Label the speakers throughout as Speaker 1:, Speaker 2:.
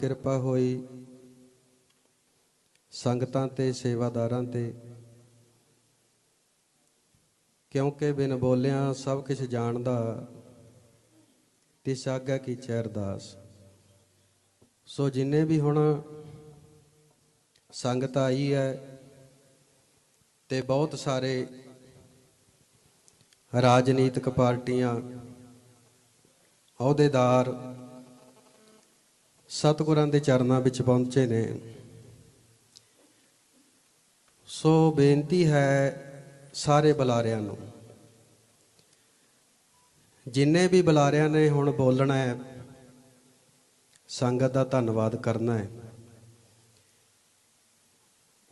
Speaker 1: ਕਿਰਪਾ ਹੋਈ ਸੰਗਤਾਂ ਤੇ, ਸੇਵਾਦਾਰਾਂ ਤੇ। ਕਿਉਂਕਿ ਬਿਨ ਬੋਲਿਆਂ ਸਭ ਕੁਝ ਜਾਣਦਾ, ਤਿਸ ਆਗਾ ਕੀ ਚੈਰਦਾਸ ਸੋ ਜਿੰਨੇ ਵੀ ਹੁਣ ਸੰਗਤ ਆਈ ਹੈ ਤੇ ਬਹੁਤ ਸਾਰੇ ਰਾਜਨੀਤਿਕ ਪਾਰਟੀਆਂ, ਅਹੁਦੇਦਾਰ ਸਤਿਗੁਰਾਂ ਦੇ ਚਰਨਾਂ ਵਿੱਚ ਪਹੁੰਚੇ ਨੇ। ਸੋ ਬੇਨਤੀ ਹੈ ਸਾਰੇ ਬੁਲਾਰਿਆਂ ਨੂੰ, ਜਿੰਨੇ ਵੀ ਬੁਲਾਰਿਆਂ ਨੇ ਹੁਣ ਬੋਲਣਾ ਹੈ, ਸੰਗਤ ਦਾ ਧੰਨਵਾਦ ਕਰਨਾ ਹੈ।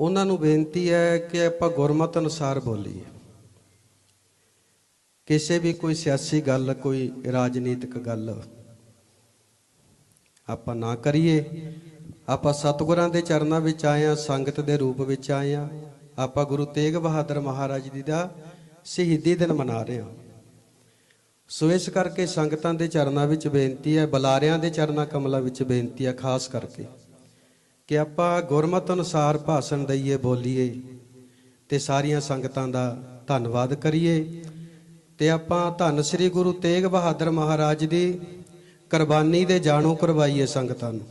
Speaker 1: ਉਹਨਾਂ ਨੂੰ ਬੇਨਤੀ ਹੈ ਕਿ ਆਪਾਂ ਗੁਰਮਤ ਅਨੁਸਾਰ ਬੋਲੀਏ। ਕਿਸੇ ਵੀ ਕੋਈ ਸਿਆਸੀ ਗੱਲ, ਕੋਈ ਰਾਜਨੀਤਿਕ ਗੱਲ ਆਪਾਂ ਨਾ ਕਰੀਏ। ਆਪਾਂ ਸਤਿਗੁਰਾਂ ਦੇ ਚਰਨਾਂ ਵਿੱਚ ਆਏ ਆ ਸੰਗਤ ਦੇ ਰੂਪ ਵਿੱਚ ਆਏ ਆ ਆਪਾਂ ਗੁਰੂ ਤੇਗ ਬਹਾਦਰ ਮਹਾਰਾਜ ਜੀ ਦਾ ਸ਼ਹੀਦੀ ਦਿਨ ਮਨਾ ਰਹੇ ਹਾਂ। ਸੋ ਇਸ ਕਰਕੇ ਸੰਗਤਾਂ ਦੇ ਚਰਨਾਂ ਵਿੱਚ ਬੇਨਤੀ ਹੈ, ਬੁਲਾਰਿਆਂ ਦੇ ਚਰਨਾਂ ਕਮਲਾਂ ਵਿੱਚ ਬੇਨਤੀ ਹੈ, ਖਾਸ ਕਰਕੇ ਕਿ ਆਪਾਂ ਗੁਰਮਤ ਅਨੁਸਾਰ ਭਾਸ਼ਣ ਦਈਏ, ਬੋਲੀਏ ਤੇ ਸਾਰੀਆਂ ਸੰਗਤਾਂ ਦਾ ਧੰਨਵਾਦ ਕਰੀਏ ਤੇ ਆਪਾਂ ਧੰਨ ਸ੍ਰੀ ਗੁਰੂ ਤੇਗ ਬਹਾਦਰ ਮਹਾਰਾਜ ਦੀ ਕੁਰਬਾਨੀ ਦੇ ਜਾਣੂ ਕਰਵਾਈਏ ਸੰਗਤਾਂ ਨੂੰ।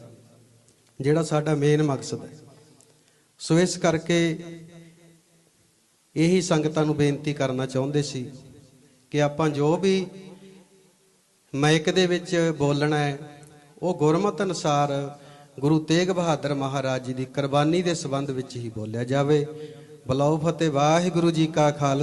Speaker 1: ਜਿਹੜਾ ਸਾਡਾ ਮੇਨ ਮਕਸਦ ਹੈ। ਸੋ ਇਸ ਕਰਕੇ ਇਹੀ ਸੰਗਤਾਂ ਨੂੰ ਬੇਨਤੀ ਕਰਨਾ ਚਾਹੁੰਦੇ ਸੀ ਕਿ ਆਪਾਂ ਜੋ ਵੀ ਮਾਇਕ ਦੇ ਵਿੱਚ ਬੋਲਣਾ ਹੈ, ਉਹ ਗੁਰਮਤ ਅਨੁਸਾਰ ਗੁਰੂ ਤੇਗ ਬਹਾਦਰ ਮਹਾਰਾਜ ਜੀ ਦੀ ਕੁਰਬਾਨੀ ਦੇ ਸੰਬੰਧ ਵਿੱਚ ਹੀ ਬੋਲਿਆ ਜਾਵੇ। ਬਲਾਉ ਫਤਿਹ ਵਾਹਿਗੁਰੂ ਜੀ ਕਾ ਖਾਲਸਾ।